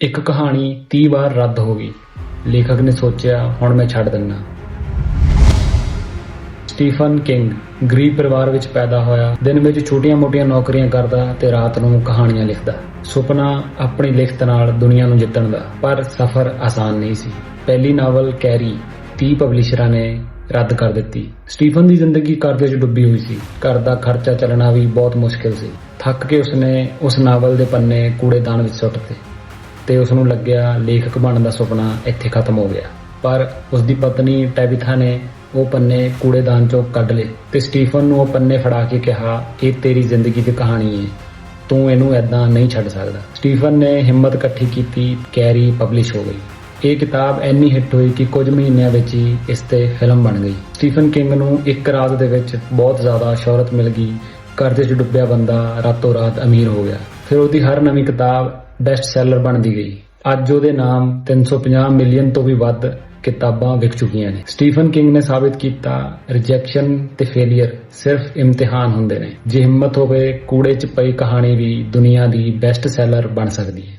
ਇੱਕ ਕਹਾਣੀ 30 ਵਾਰ ਰੱਦ ਹੋ ਗਈ। ਲੇਖਕ ਨੇ ਸੋਚਿਆ, ਹੁਣ ਮੈਂ ਛੱਡ ਦਿੰਨਾ ਸਟੀਫਨ ਕਿੰਗ ਗਰੀਬ ਪਰਿਵਾਰ ਵਿੱਚ ਪੈਦਾ ਹੋਇਆ, ਦਿਨ ਵਿੱਚ ਛੋਟੀਆਂ-ਮੋਟੀਆਂ ਨੌਕਰੀਆਂ ਕਰਦਾ ਤੇ ਰਾਤ ਨੂੰ ਕਹਾਣੀਆਂ ਲਿਖਦਾ। ਸੁਪਨਾ ਆਪਣੀ ਲਿਖਤ ਨਾਲ ਦੁਨੀਆ ਨੂੰ ਜਿੱਤਣ ਦਾ, ਪਰ ਸਫ਼ਰ ਆਸਾਨ ਨਹੀਂ ਸੀ। ਪਹਿਲੀ ਨਾਵਲ ਕੈਰੀ 30 ਪਬਲਿਸ਼ਰਾਂ ਨੇ ਰੱਦ ਕਰ ਦਿੱਤੀ। ਸਟੀਫਨ ਦੀ ਜ਼ਿੰਦਗੀ ਕਰਜ਼ੇ 'ਚ ਡੁੱਬੀ ਹੋਈ ਸੀ। ਘਰ ਦਾ ਖਰਚਾ ਚੱਲਣਾ ਵੀ ਬਹੁਤ ਮੁਸ਼ਕਿਲ ਸੀ। ਥੱਕ ਕੇ ਉਸਨੇ ਉਸ ਨਾਵਲ ਦੇ ਪੰਨੇ ਕੂੜੇਦਾਨ ਵਿੱਚ ਸੁੱਟ ਦਿੱਤੇ। ਤੇ ਉਸ ਨੂੰ ਲੱਗਿਆ ਲੇਖਕ ਬਣਨ ਦਾ ਸੁਪਨਾ ਇੱਥੇ ਖਤਮ ਹੋ ਗਿਆ। ਪਰ ਉਸ ਦੀ ਪਤਨੀ ਟੈਬਿਥਾ ਨੇ ਉਹ ਪੰਨੇ ਕੂੜੇਦਾਨ ਚੋਂ ਕੱਢ ਲਏ ਤੇ ਸਟੀਫਨ ਨੂੰ ਉਹ ਪੰਨੇ ਫੜਾ ਕੇ ਕਿਹਾ ਇਹ ਤੇਰੀ ਜ਼ਿੰਦਗੀ ਦੀ ਕਹਾਣੀ ਹੈ ਤੂੰ ਇਹਨੂੰ ਐਦਾਂ ਨਹੀਂ ਛੱਡ ਸਕਦਾ। ਸਟੀਫਨ ਨੇ ਹਿੰਮਤ ਇਕੱਠੀ ਕੀਤੀ, ਕੈਰੀ ਪਬਲਿਸ਼ ਹੋ ਗਈ। ਇਹ ਕਿਤਾਬ ਇੰਨੀ ਹਿੱਟ ਹੋਈ ਕਿ ਕੁਝ ਮਹੀਨਿਆਂ ਵਿੱਚ ਹੀ ਇਸ ਤੇ ਫਿਲਮ ਬਣ ਗਈ। ਸਟੀਫਨ ਕਿੰਗ ਨੂੰ ਇੱਕ ਰਾਤ ਦੇ ਵਿੱਚ ਬਹੁਤ ਜ਼ਿਆਦਾ ਸ਼ੋਹਰਤ ਮਿਲ ਗਈ। ਕਰਜ਼ੇ 'ਚ ਡੁੱਬਿਆ ਬੰਦਾ ਰਾਤੋਂ ਰਾਤ ਅਮੀਰ ਹੋ ਗਿਆ। ਫਿਰ ਉਹਦੀ ਹਰ ਨਵੀਂ ਕਿਤਾਬ ਬੈਸਟ ਸੈਲਰ ਬਣਦੀ ਗਈ। ਅੱਜ ਉਹਦੇ ਨਾਮ 350 ਮਿਲੀਅਨ ਤੋਂ ਵੀ ਵੱਧ ਕਿਤਾਬਾਂ ਵਿਕ ਚੁੱਕੀਆਂ ਨੇ। ਸਟੀਫਨ ਕਿੰਗ ਨੇ ਸਾਬਿਤ ਕੀਤਾ ਰਿਜੈਕਸ਼ਨ ਤੇ ਫੇਲਿਅਰ ਸਿਰਫ ਇਮਤਿਹਾਨ ਹੁੰਦੇ ਨੇ। ਜੇ ਹਿੰਮਤ ਹੋਵੇ, ਕੂੜੇ 'ਚ ਪਈ ਕਹਾਣੀ ਵੀ ਦੁਨੀਆ ਦੀ ਬੈਸਟ ਸੈਲਰ ਬਣ ਸਕਦੀ ਹੈ।